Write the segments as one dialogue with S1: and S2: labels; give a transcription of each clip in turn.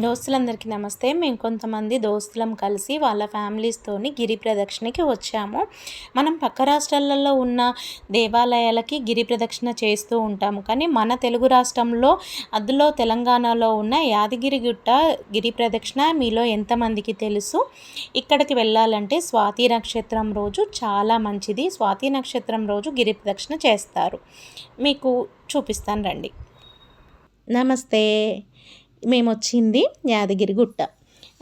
S1: దోస్తులందరికీ నమస్తే. మేము కొంతమంది దోస్తులం కలిసి వాళ్ళ ఫ్యామిలీస్తోని గిరి ప్రదక్షిణకి వచ్చాము. మనం పక్క రాష్ట్రాలలో ఉన్న దేవాలయాలకి గిరి ప్రదక్షిణ చేస్తూ ఉంటాము. కానీ మన తెలుగు రాష్ట్రంలో అందులో తెలంగాణలో ఉన్న యాదగిరి గుట్ట గిరి ప్రదక్షిణ మీలో ఎంతమందికి తెలుసు? ఇక్కడికి వెళ్ళాలంటే స్వాతి నక్షత్రం రోజు చాలా మంచిది. స్వాతి నక్షత్రం రోజు గిరి ప్రదక్షిణ చేస్తారు. మీకు చూపిస్తాను రండి. నమస్తే. మేము వచ్చింది యాదగిరిగుట్ట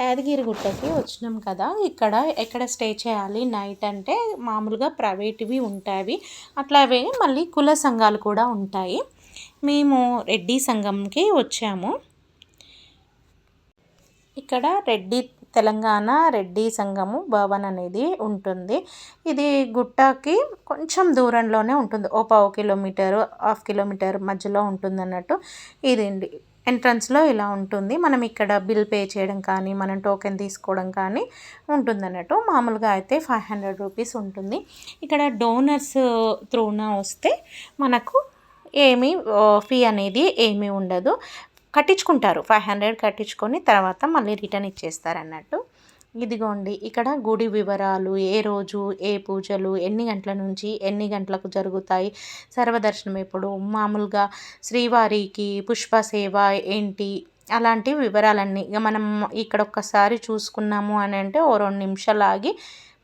S1: యాదగిరిగుట్టకి వచ్చినాం కదా. ఇక్కడ ఎక్కడ స్టే చేయాలి? నైట్ అంటే మామూలుగా ప్రైవేట్వి ఉంటాయి. అట్లాగే మళ్ళీ కుల సంఘాలు కూడా ఉంటాయి. మేము రెడ్డి సంఘంకి వచ్చాము. ఇక్కడ రెడ్డి తెలంగాణ రెడ్డి సంఘము భవన్ అనేది ఉంటుంది. ఇది గుట్టకి కొంచెం దూరంలోనే ఉంటుంది. ఓ పావు కిలోమీటరు హాఫ్ కిలోమీటర్ మధ్యలో ఉంటుంది అన్నట్టు ఇదండి ఎంట్రన్స్లో ఇలా ఉంటుంది. మనం ఇక్కడ బిల్ పే చేయడం కానీ మనం టోకెన్ తీసుకోవడం కానీ ఉంటుంది అన్నట్టు మామూలుగా అయితే ఫైవ్ హండ్రెడ్ రూపీస్ ఉంటుంది. ఇక్కడ డోనర్స్ త్రూన వస్తే మనకు ఏమీ ఫీ అనేది ఏమీ ఉండదు. కట్టించుకుంటారు. ఫైవ్ హండ్రెడ్ కట్టించుకొని తర్వాత మళ్ళీ రిటర్న్ ఇచ్చేస్తారు అన్నట్టు ఇదిగోండి ఇక్కడ గుడి వివరాలు ఏ రోజు ఏ పూజలు ఎన్ని గంటల నుంచి ఎన్ని గంటలకు జరుగుతాయి సర్వదర్శనం ఎప్పుడు మామూలుగా శ్రీవారికి పుష్ప సేవ ఏంటి అలాంటి వివరాలన్నీ ఇక మనం ఇక్కడ ఒక్కసారి చూసుకున్నాము అని అంటే ఓ రెండు నిమిషాలు ఆగి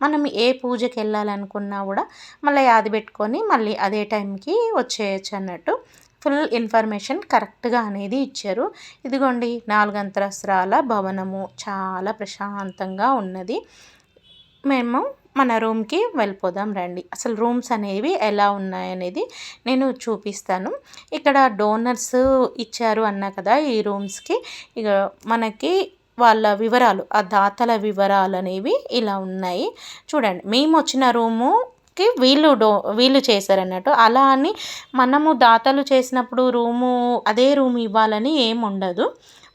S1: మనం ఏ పూజకి వెళ్ళాలనుకున్నా కూడా మళ్ళీ యాది పెట్టుకొని మళ్ళీ అదే టైంకి వచ్చేయచ్చు అన్నట్టు. ఫుల్ ఇన్ఫర్మేషన్ కరెక్ట్గా అనేది ఇచ్చారు. ఇదిగోండి నాలుగంతరస్త్రాల భవనము చాలా ప్రశాంతంగా ఉన్నది. మేము మన రూమ్కి వెళ్ళిపోదాం రండి. అసలు రూమ్స్ అనేవి ఎలా ఉన్నాయనేది నేను చూపిస్తాను. ఇక్కడ డోనర్స్ ఇచ్చారు అన్నా కదా ఈ రూమ్స్కి. ఇక మనకి వాళ్ళ వివరాలు ఆ దాతల వివరాలు అనేవి ఇలా ఉన్నాయి. చూడండి మేము వచ్చిన రూము కి వీళ్ళు డో వీళ్ళు చేశారన్నట్టు. అలా అని మనము దాతలు చేసినప్పుడు రూము అదే రూమ్ ఇవ్వాలని ఏముండదు ఉండదు.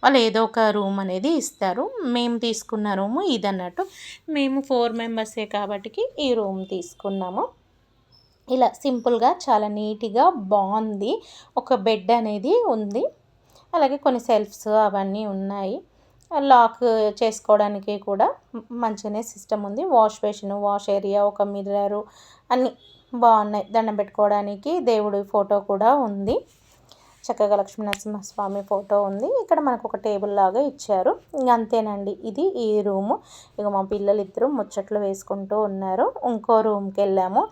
S1: వాళ్ళు ఏదో ఒక రూమ్ అనేది ఇస్తారు. మేము తీసుకున్న రూము ఇదన్నట్టు. మేము ఫోర్ మెంబర్సే కాబట్టి ఈ రూమ్ తీసుకున్నాము. ఇలా సింపుల్గా చాలా నీట్గా బాగుంది. ఒక బెడ్ అనేది ఉంది. అలాగే కొన్ని సెల్ఫ్స్ అవన్నీ ఉన్నాయి. లాక్ చేసుకోవడానికి కూడా మంచిగానే సిస్టమ్ ఉంది. వాష్ బేసిన్ వాష్ ఏరియా ఒక మిర్రరు అన్నీ బాగున్నాయి. దండం పెట్టుకోవడానికి దేవుడి ఫోటో కూడా ఉంది. చక్కగా లక్ష్మీనరసింహస్వామి ఫోటో ఉంది. ఇక్కడ మనకు ఒక టేబుల్ లాగా ఇచ్చారు. అంతేనండి. ఇది ఈ రూము. ఇక మా పిల్లలు ఇద్దరు ముచ్చట్లు వేసుకుంటూ ఉన్నారు. ఇంకో రూమ్కి వెళ్ళాము.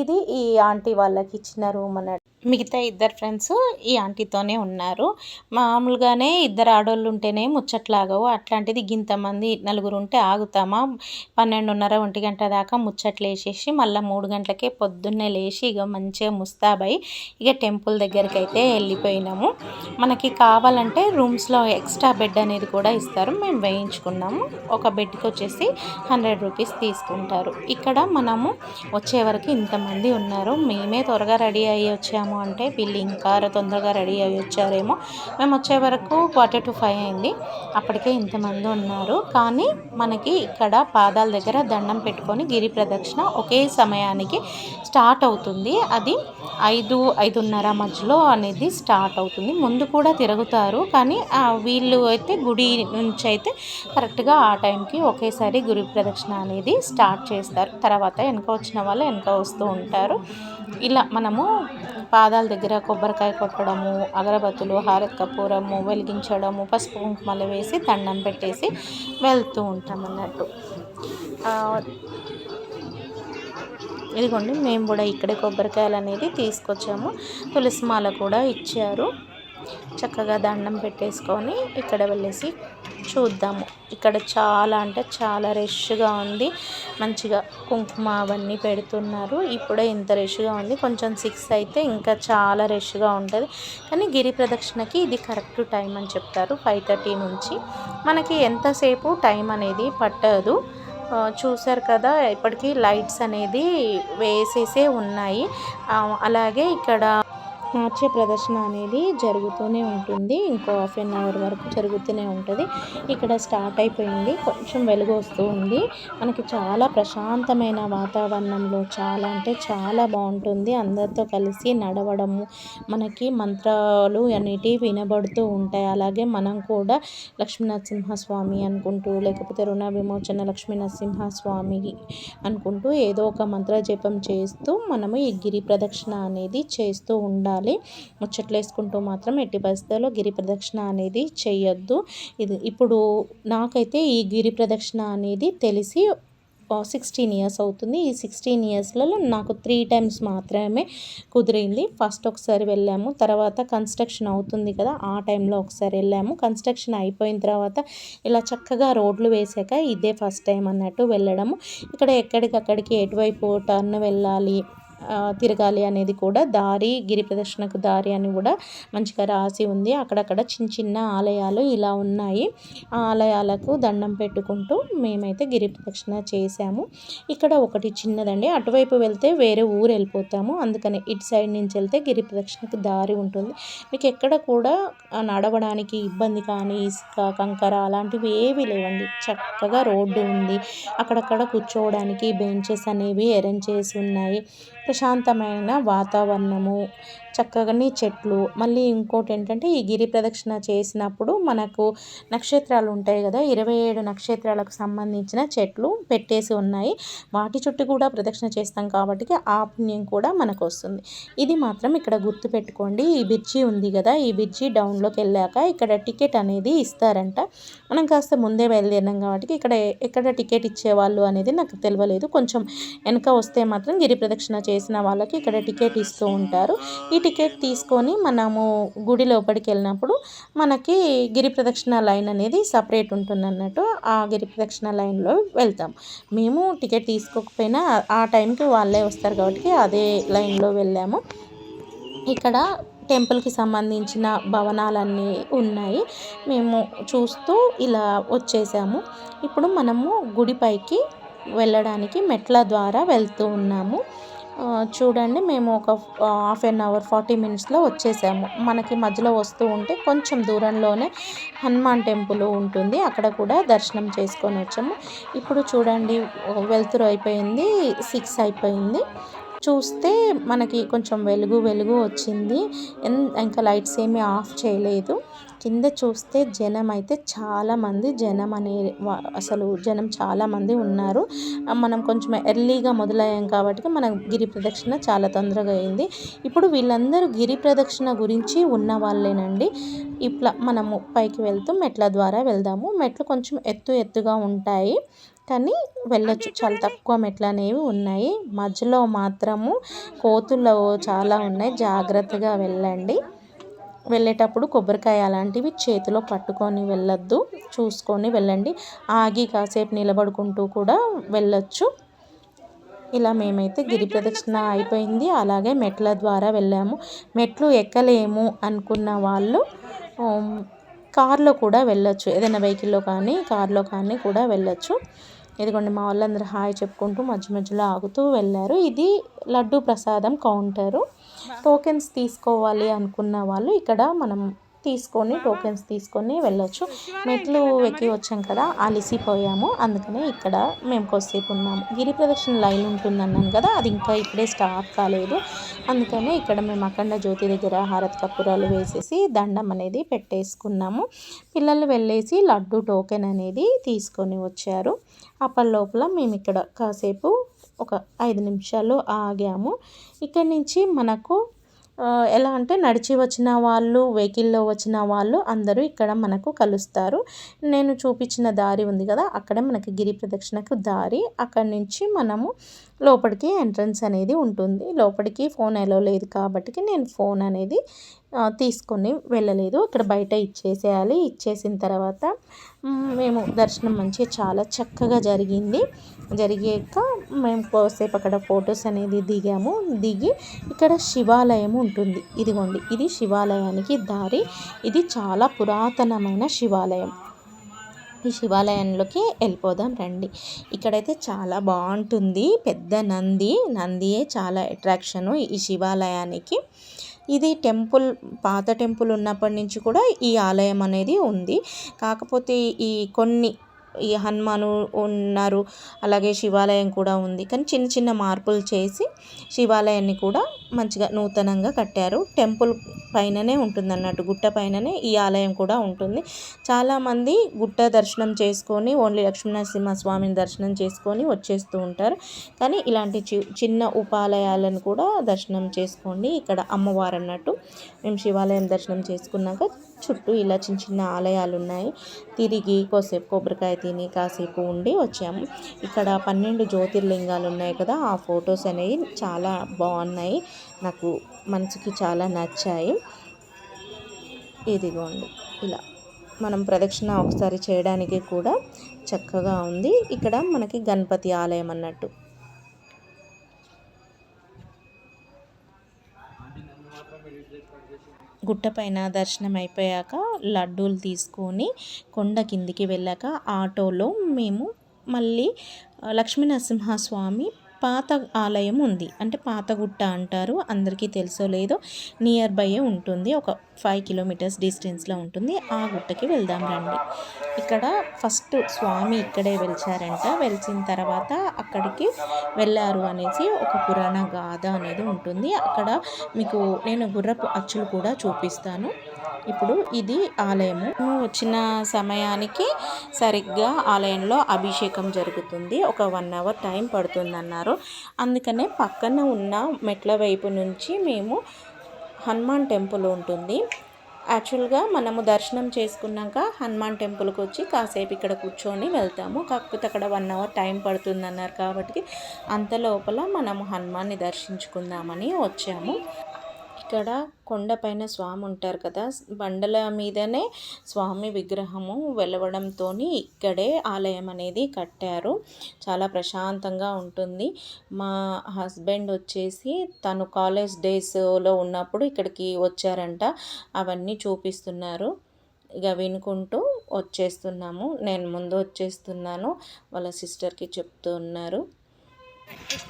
S1: ఇది ఈ ఆంటీ వాళ్ళకి ఇచ్చిన రూమ్ అన్నట్టు. మిగతా ఇద్దరు ఫ్రెండ్స్ ఈ ఆంటీతోనే ఉన్నారు. మామూలుగానే ఇద్దరు ఆడోళ్ళు ఉంటేనే ముచ్చట్లాగవు. అట్లాంటిది ఇంతమంది నలుగురు ఉంటే ఆగుతామా? పన్నెండున్నర ఒంటి గంట దాకా ముచ్చట్లు వేసేసి మళ్ళీ మూడు గంటలకే పొద్దున్నే లేచి ఇక మంచిగా ముస్తాబై ఇక టెంపుల్ దగ్గరికి అయితే వెళ్ళిపోయినాము. మనకి కావాలంటే రూమ్స్లో ఎక్స్ట్రా బెడ్ అనేది కూడా ఇస్తారు. మేము వేయించుకున్నాము. ఒక బెడ్కి వచ్చేసి హండ్రెడ్ రూపీస్ తీసుకుంటారు. ఇక్కడ మనము వచ్చే వరకు ఇంతమంది ఉన్నారు. మేమే త్వరగా రెడీ అయ్యి వచ్చాము. వచ్చాము అంటే వీళ్ళు ఇంకా తొందరగా రెడీ అయ్యి వచ్చారేమో. మేము వచ్చే వరకు క్వార్టర్ టు ఫైవ్ అయింది. అప్పటికే ఇంతమంది ఉన్నారు. కానీ మనకి ఇక్కడ పాదాల దగ్గర దండం పెట్టుకొని గిరి ప్రదక్షిణ ఒకే సమయానికి స్టార్ట్ అవుతుంది. అది ఐదు ఐదున్నర మధ్యలో అనేది స్టార్ట్ అవుతుంది. ముందు కూడా తిరుగుతారు. కానీ వీళ్ళు అయితే గుడి నుంచి అయితే కరెక్ట్గా ఆ టైంకి ఒకేసారి గురి ప్రదక్షిణ అనేది స్టార్ట్ చేస్తారు. తర్వాత వెనక వచ్చిన వాళ్ళు వెనక వస్తూ ఉంటారు. ఇలా మనము పాదాల దగ్గర కొబ్బరికాయ కొట్టడము అగరబత్తులు హారత్ కపూరము వెలిగించడము పసుపు కుంకుమలు వేసి దండం పెట్టేసి వెళ్తూ ఉంటాం అన్నట్టు. ఇదిగోండి మేము కూడా ఇక్కడే కొబ్బరికాయలు అనేది తీసుకొచ్చాము. తులసి మాల కూడా ఇచ్చారు. చక్కగా దండం పెట్టేసుకొని ఇక్కడ వెళ్ళేసి చూద్దాము. ఇక్కడ చాలా అంటే చాలా రష్గా ఉంది. మంచిగా కుంకుమ అవన్నీ పెడుతున్నారు. ఇప్పుడే ఇంత రష్గా ఉంది. కొంచెం సిక్స్ అయితే ఇంకా చాలా రష్గా ఉంటుంది. కానీ గిరి ప్రదక్షిణకి ఇది కరెక్ట్ టైం అని చెప్తారు. ఫైవ్ థర్టీ నుంచి. మనకి ఎంతసేపు టైం అనేది పట్టదు. చూసారు కదా ఇప్పటికీ లైట్స్ అనేది వేసేసే ఉన్నాయి. అలాగే ఇక్కడ నాట్య ప్రదర్శన అనేది జరుగుతూనే ఉంటుంది. ఇంకో హాఫ్ అన్ అవర్ వరకు జరుగుతూనే ఉంటుంది. ఇక్కడ స్టార్ట్ అయిపోయింది. కొంచెం వెలుగు వస్తూ ఉంది. మనకి చాలా ప్రశాంతమైన వాతావరణంలో చాలా అంటే చాలా బాగుంటుంది. అందరితో కలిసి నడవడము మనకి మంత్రాలు అనేటివి వినబడుతూ ఉంటాయి. అలాగే మనం కూడా లక్ష్మీనరసింహ స్వామి అనుకుంటూ లేకపోతే రుణ విమోచన లక్ష్మీ అనుకుంటూ ఏదో ఒక మంత్ర జపం చేస్తూ మనము ఈ గిరి ప్రదక్షిణ అనేది చేస్తూ ఉండాలి. ముచ్చట్లు వేసుకుంటూ మాత్రం ఎట్టి పరిస్థితుల్లో గిరి ప్రదక్షిణ అనేది చేయొద్దు ఇది ఇప్పుడు నాకైతే ఈ గిరి ప్రదక్షిణ అనేది తెలిసి సిక్స్టీన్ ఇయర్స్ అవుతుంది. ఈ సిక్స్టీన్ ఇయర్స్లలో నాకు త్రీ టైమ్స్ మాత్రమే కుదిరింది. ఫస్ట్ ఒకసారి వెళ్ళాము. తర్వాత కన్స్ట్రక్షన్ అవుతుంది కదా ఆ టైంలో ఒకసారి వెళ్ళాము. కన్స్ట్రక్షన్ అయిపోయిన తర్వాత ఇలా చక్కగా రోడ్లు వేసాక ఇదే ఫస్ట్ టైం అన్నట్టు వెళ్ళడము. ఇక్కడ ఎక్కడికక్కడికి ఎటువైపు టర్న్ వెళ్ళాలి తిరగాలి అనేది కూడా దారి గిరి ప్రదర్శనకు దారి అని కూడా మంచిగా రాసి ఉంది. అక్కడక్కడ చిన్న చిన్న ఆలయాలు ఇలా ఉన్నాయి. ఆ ఆలయాలకు దండం పెట్టుకుంటూ మేమైతే గిరి ప్రదక్షిణ చేశాము. ఇక్కడ ఒకటి చిన్నదండి. అటువైపు వెళ్తే వేరే ఊరు వెళ్ళిపోతాము. అందుకని ఇటు సైడ్ నుంచి వెళ్తే గిరి ప్రదక్షిణకు దారి ఉంటుంది. మీకు ఎక్కడ కూడా నడవడానికి ఇబ్బంది కానీ ఇసుక కంకర అలాంటివి ఏవి లేవండి. చక్కగా రోడ్డు ఉంది. అక్కడక్కడ కూర్చోవడానికి బెంచెస్ అనేవి అరేంజ్ చేసి ఉన్నాయి. ప్రశాంతమైన వాతావరణము. చక్కని చెట్లు. మళ్ళీ ఇంకోటి ఏంటంటే ఈ గిరి ప్రదక్షిణ చేసినప్పుడు మనకు నక్షత్రాలు ఉంటాయి కదా ఇరవై ఏడు నక్షత్రాలకు సంబంధించిన చెట్లు పెట్టేసి ఉన్నాయి. వాటి చుట్టూ కూడా ప్రదక్షిణ చేస్తాం కాబట్టి ఆ పుణ్యం కూడా మనకు వస్తుంది ఇది మాత్రం ఇక్కడ గుర్తుపెట్టుకోండి. ఈ బిర్జీ ఉంది కదా ఈ బిర్జీ డౌన్లోకి వెళ్ళాక ఇక్కడ టికెట్ అనేది ఇస్తారంట. మనం కాస్త ముందే బయలుదేరినాం కాబట్టి ఇక్కడ ఎక్కడ టికెట్ ఇచ్చేవాళ్ళు అనేది నాకు తెలియలేదు. కొంచెం వెనక వస్తే మాత్రం గిరి ప్రదక్షిణ చేసిన వాళ్ళకి ఇక్కడ టికెట్ ఇస్తూ ఉంటారు. ఈ టికెట్ తీసుకొని మనము గుడి లోపలికి వెళ్ళినప్పుడు మనకి గిరి ప్రదక్షిణ లైన్ అనేది సపరేట్ ఉంటుంది అన్నట్టు ఆ గిరి ప్రదక్షిణ లైన్లో వెళ్తాం. మేము టికెట్ తీసుకోకపోయినా ఆ టైంకి వాళ్ళే వస్తారు కాబట్టి అదే లైన్లో వెళ్ళాము. ఇక్కడ టెంపుల్కి సంబంధించిన భవనాలన్నీ ఉన్నాయి. మేము చూస్తూ ఇలా వచ్చేసాము. ఇప్పుడు మనము గుడిపైకి వెళ్ళడానికి మెట్ల ద్వారా వెళ్తూ ఉన్నాము. చూడండి మేము ఒక హాఫ్ అన్ అవర్ ఫార్టీ మినిట్స్లో వచ్చేసాము. మనకి మధ్యలో వస్తూ ఉంటే కొంచెం దూరంలోనే హనుమాన్ టెంపుల్ ఉంటుంది. అక్కడ కూడా దర్శనం చేసుకొని వచ్చాము. ఇప్పుడు చూడండి వెలుతురు అయిపోయింది సిక్స్ అయిపోయింది. చూస్తే మనకి కొంచెం వెలుగు వెలుగు వచ్చింది. ఇంకా లైట్స్ ఏమీ ఆఫ్ చేయలేదు. కింద చూస్తే జనం అయితే చాలామంది జనం అనే అసలు జనం చాలామంది ఉన్నారు. మనం కొంచెం ఎర్లీగా మొదలయ్యాం కాబట్టి మన గిరి ప్రదక్షిణ చాలా తొందరగా అయింది. ఇప్పుడు వీళ్ళందరూ గిరి ప్రదక్షిణ గురించి ఉన్న వాళ్ళేనండి. ఇట్లా మనము పైకి వెళ్తూ మెట్ల ద్వారా వెళ్దాము. మెట్లు కొంచెం ఎత్తు ఎత్తుగా ఉంటాయి. కానీ వెళ్ళొచ్చు. చాలా తక్కువ మెట్లు అనేవి ఉన్నాయి. మధ్యలో మాత్రము కోతులు చాలా ఉన్నాయి. జాగ్రత్తగా వెళ్ళండి. వెళ్ళేటప్పుడు కొబ్బరికాయ అలాంటివి చేతిలో పట్టుకొని వెళ్ళొద్దు. చూసుకొని వెళ్ళండి. ఆగి కాసేపు నిలబడుకుంటూ కూడా వెళ్ళొచ్చు. ఇలా మేమైతే గిరి ప్రదక్షిణ అయిపోయింది. అలాగే మెట్ల ద్వారా వెళ్ళాము. మెట్లు ఎక్కలేము అనుకున్న వాళ్ళు కార్లో కూడా వెళ్ళొచ్చు. ఏదైనా వెహికల్లో కానీ కార్లో కానీ కూడా వెళ్ళొచ్చు. ఇదిగోండి మా వాళ్ళందరూ హాయ్ చెప్పుకుంటూ మధ్య మధ్యలో ఆగుతూ వెళ్ళారు. ఇది లడ్డు ప్రసాదం కౌంటరు. టోకెన్స్ తీసుకోవాలి అనుకున్న వాళ్ళు ఇక్కడ మనం తీసుకొని టోకెన్స్ తీసుకొని వెళ్ళొచ్చు. మెట్లు ఎక్కి వచ్చాం కదా అలిసిపోయాము. అందుకనే ఇక్కడ మేము కొద్దిసేపు ఉన్నాము. గిరి ప్రదక్షిణ లైన్ ఉంటుందన్నాను కదా అది ఇంకా ఇప్పుడే స్టార్ట్ కాలేదు. అందుకనే ఇక్కడ మేము అఖండ జ్యోతి దగ్గర హారత్ కప్పురాలు వేసేసి దండం అనేది పెట్టేసుకున్నాము. పిల్లలు వెళ్ళేసి లడ్డు టోకెన్ అనేది తీసుకొని వచ్చారు. అప్పటి లోపల మేము ఇక్కడ కాసేపు ఒక ఐదు నిమిషాలు ఆగాము. ఇక్కడి నుంచి మనకు ఎలా అంటే నడిచి వచ్చిన వాళ్ళు వెహికల్లో వచ్చిన వాళ్ళు అందరూ ఇక్కడ మనకు కలుస్తారు. నేను చూపించిన దారి ఉంది కదా అక్కడే మనకి గిరి ప్రదక్షిణకు దారి. అక్కడి నుంచి మనము లోపలికి ఎంట్రన్స్ అనేది ఉంటుంది. లోపలికి ఫోన్ ఎలా లేదు కాబట్టి నేను ఫోన్ అనేది తీసుకొని వెళ్ళలేదు. ఇక్కడ బయట ఇచ్చేసేయాలి. ఇచ్చేసిన తర్వాత మేము దర్శనం మంచిగా చాలా చక్కగా జరిగింది. జరిగాక మేము కోసేపు అక్కడ ఫొటోస్ అనేది దిగాము. దిగి ఇక్కడ శివాలయం ఉంటుంది. ఇదిగోండి ఇది శివాలయానికి దారి. ఇది చాలా పురాతనమైన శివాలయం. ఈ శివాలయంలోకి వెళ్ళిపోదాం రండి. ఇక్కడైతే చాలా బాగుంటుంది. పెద్ద నంది. నందియే చాలా అట్రాక్షను ఈ శివాలయానికి. ఇది టెంపుల్ పాత టెంపుల్ ఉన్నప్పటి నుంచి కూడా ఈ ఆలయం అనేది ఉంది. కాకపోతే ఈ కొన్ని ఈ హనుమాను ఉన్నారు. అలాగే శివాలయం కూడా ఉంది. కానీ చిన్న చిన్న మార్పులు చేసి శివాలయాన్ని కూడా మంచిగా నూతనంగా కట్టారు. టెంపుల్ పైననే ఉంటుంది అన్నట్టు గుట్ట పైననే ఈ ఆలయం కూడా ఉంటుంది. చాలామంది గుట్ట దర్శనం చేసుకొని ఓన్లీ లక్ష్మీనరసింహ స్వామిని దర్శనం చేసుకొని వచ్చేస్తూ ఉంటారు. కానీ ఇలాంటి చి చిన్న ఉపాలయాలను కూడా దర్శనం చేసుకోండి. ఇక్కడ అమ్మవారు అన్నట్టు మేము శివాలయం దర్శనం చేసుకున్నాక చుట్టూ ఇలా చిన్న చిన్న ఆలయాలు ఉన్నాయి తిరిగి కాసేపు కొబ్బరికాయ తిని కాసేపు ఉండి వచ్చాము. ఇక్కడ పన్నెండు జ్యోతిర్లింగాలు ఉన్నాయి కదా ఆ ఫొటోస్ అనేవి చాలా బాగున్నాయి. నాకు మనసుకి చాలా నచ్చాయి. ఇదిగోండి ఇలా మనం ప్రదక్షిణ ఒకసారి చేయడానికి కూడా చక్కగా ఉంది. ఇక్కడ మనకి గణపతి ఆలయం అన్నట్టు. గుట్టపైన దర్శనం అయిపోయాక లడ్డూలు తీసుకొని కొండ కిందికి వెళ్ళాక ఆటోలో మేము మళ్ళీ లక్ష్మీ నరసింహస్వామి పాత ఆలయం ఉంది. అంటే పాతగుట్ట అంటారు. అందరికీ తెలుసో లేదో నియర్ బై ఉంటుంది. ఒక ఫైవ్ కిలోమీటర్స్ డిస్టెన్స్లో ఉంటుంది. ఆ గుట్టకి వెళ్దాం రండి. ఇక్కడ ఫస్ట్ స్వామి ఇక్కడే వెలిచారంట. వెలిచిన తర్వాత అక్కడికి వెళ్ళారు అనేసి ఒక పురాణ గాథ అనేది ఉంటుంది. అక్కడ మీకు నేను గుర్రపు అచ్చులు కూడా చూపిస్తాను. ఇప్పుడు ఇది ఆలయము. వచ్చిన సమయానికి సరిగ్గా ఆలయంలో అభిషేకం జరుగుతుంది. ఒక వన్ అవర్ టైం పడుతుంది అన్నారు అందుకనే పక్కన ఉన్న మెట్ల వైపు నుంచి మేము హనుమాన్ టెంపుల్ ఉంటుంది. యాక్చువల్గా మనము దర్శనం చేసుకున్నాక హనుమాన్ టెంపుల్కి వచ్చి కాసేపు ఇక్కడ కూర్చొని వెళ్తాము. కాకపోతే అక్కడ వన్ అవర్ టైం పడుతుంది అన్నారు కాబట్టి అంత లోపల మనము హనుమాన్ని దర్శించుకుందామని వచ్చాము. ఇక్కడ కొండపైన స్వామి ఉంటారు కదా. బండల మీదనే స్వామి విగ్రహము వెలవడంతో ఇక్కడే ఆలయం అనేది కట్టారు. చాలా ప్రశాంతంగా ఉంటుంది. మా హస్బెండ్ వచ్చేసి తను కాలేజ్ డేస్లో ఉన్నప్పుడు ఇక్కడికి వచ్చారంట. అవన్నీ చూపిస్తున్నారు. ఇక వినుకుంటూ వచ్చేస్తున్నాము. నేను ముందు వచ్చేస్తున్నాను. వాళ్ళ సిస్టర్కి చెప్తూ ఉన్నారు.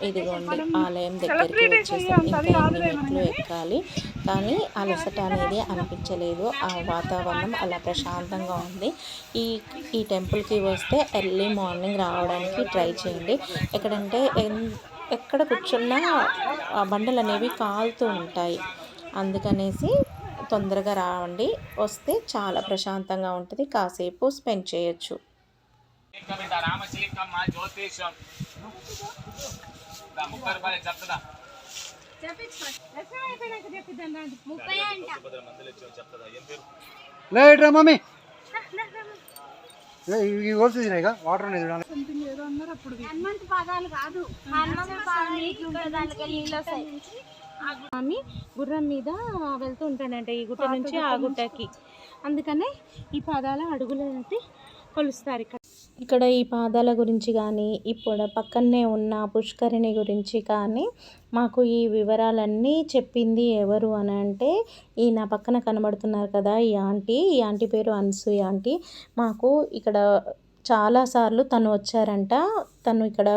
S1: ఇదిగోండి ఆలయం దగ్గరికి వచ్చేసాం. ఇంకా ఎన్ని మెట్లు ఎక్కాలి. కానీ అలసట అనేది అనిపించలేదు. ఆ వాతావరణం అలా ప్రశాంతంగా ఉంది. ఈ ఈ టెంపుల్కి వస్తే ఎర్లీ మార్నింగ్ రావడానికి ట్రై చేయండి. ఎక్కడంటే ఎక్కడ కూర్చున్నా ఆ బండలు అనేవి కాలుతూ ఉంటాయి. అందుకనేసి తొందరగా రావండి. వస్తే చాలా ప్రశాంతంగా ఉంటుంది. కాసేపు స్పెండ్ చేయొచ్చు. ముప్పై రూపాయలు చెప్తుందా
S2: లేట్రా మమ్మీ. ఇవి కోల్సినాయి వాటర్ అనేది
S3: హనుమంతు పాదాలు కాదు హనుమంతు
S1: స్వామి గుర్రం మీద వెళ్తూ ఉంటాడంట ఈ గుట్ట నుంచి ఆ గుట్టకి. అందుకనే ఈ పాదాల అడుగులు అయితే కొలుస్తారు ఇక్కడ. ఇక్కడ ఈ పాదాల గురించి కానీ ఇప్పుడు పక్కనే ఉన్న పుష్కరిణి గురించి కానీ మాకు ఈ వివరాలన్నీ చెప్పింది ఎవరు అని అంటే ఈ నా పక్కన కనబడుతున్నారు కదా ఈ ఆంటీ. ఈ ఆంటీ పేరు అన్సూయ ఆంటీ. మాకు ఇక్కడ చాలాసార్లు తను వచ్చారంట. తను ఇక్కడ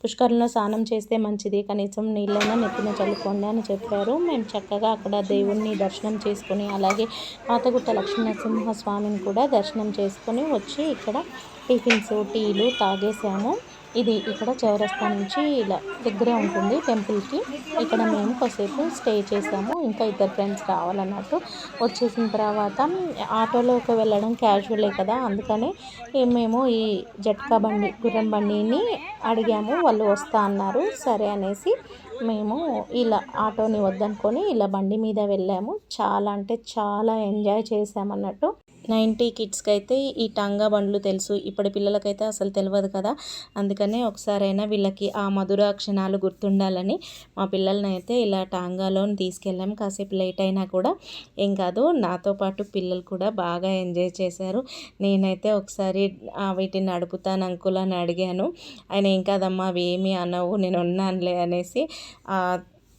S1: పుష్కరంలో స్నానం చేస్తే మంచిది. కనీసం నీళ్ళైనా నెత్తిన చల్లుకోండి అని చెప్పారు. మేము చక్కగా అక్కడ దేవుణ్ణి దర్శనం చేసుకొని అలాగే పాతగుట్ట లక్ష్మీనరసింహ స్వామిని కూడా దర్శనం చేసుకొని వచ్చి ఇక్కడ టిఫిన్స్ టీలు తాగేసాము. ఇది ఇక్కడ చౌరస్తా నుంచి ఇలా దగ్గరే ఉంటుంది టెంపుల్కి. ఇక్కడ మేము కాసేపు స్టే చేసాము. ఇంకా ఇద్దరు ఫ్రెండ్స్ రావాలన్నట్టు వచ్చేసిన తర్వాత ఆటోలోకి వెళ్ళడం క్యాజువలే కదా. అందుకని మేము ఈ జట్కా బండి గుర్రం బండిని అడిగాము. వాళ్ళు వస్తా అన్నారు. సరే అనేసి మేము ఇలా ఆటోని వద్దనుకొని ఇలా బండి మీద వెళ్ళాము. చాలా అంటే చాలా ఎంజాయ్ చేసామన్నట్టు నైంటీ కిడ్స్కి అయితే ఈ టాంగా బండ్లు తెలుసు. ఇప్పటి పిల్లలకైతే అసలు తెలియదు కదా. అందుకనే ఒకసారైనా వీళ్ళకి ఆ మధుర క్షణాలు గుర్తుండాలని మా పిల్లల్ని అయితే ఇలా టాంగాలోని తీసుకెళ్ళాము కాసేపు లేట్ అయినా కూడా ఏం కాదు నాతో పాటు పిల్లలు కూడా బాగా ఎంజాయ్ చేశారు. నేనైతే ఒకసారి వీటిని నడుపుతాను అంకుల్ అని అడిగాను. ఆయన ఏం కాదమ్మా అవి ఏమీ అనవు నేను ఉన్నానులే అనేసి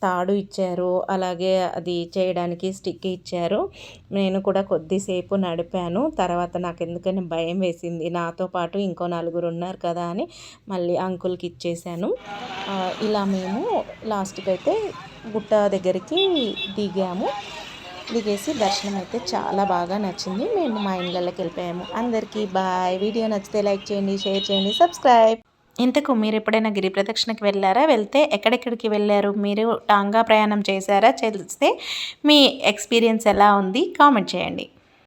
S1: తాడు ఇచ్చారు. అలాగే అది చేయడానికి స్టిక్ ఇచ్చారు. నేను కూడా కొద్దిసేపు నడిపాను. తర్వాత నాకు ఎందుకని భయం వేసింది. నాతో పాటు ఇంకో నలుగురు ఉన్నారు కదా అని మళ్ళీ అంకుల్కి ఇచ్చేసాను. ఇలా మేము లాస్ట్కి అయితే గుట్ట దగ్గరికి దిగాము. దిగేసి దర్శనం అయితే చాలా బాగా నచ్చింది. మేము మా ఇళ్ళకి వెళ్ళిపోయాము. అందరికీ బాయ్. వీడియో నచ్చితే లైక్ చేయండి షేర్ చేయండి సబ్స్క్రైబ్. ఇంతకు మీరు ఎప్పుడైనా గిరి ప్రదక్షిణకి వెళ్ళారా? వెళ్తే ఎక్కడెక్కడికి వెళ్ళారు? మీరు టాంగా ప్రయాణం చేశారా? చేస్తే మీ ఎక్స్పీరియన్స్ ఎలా ఉంది? కామెంట్ చేయండి.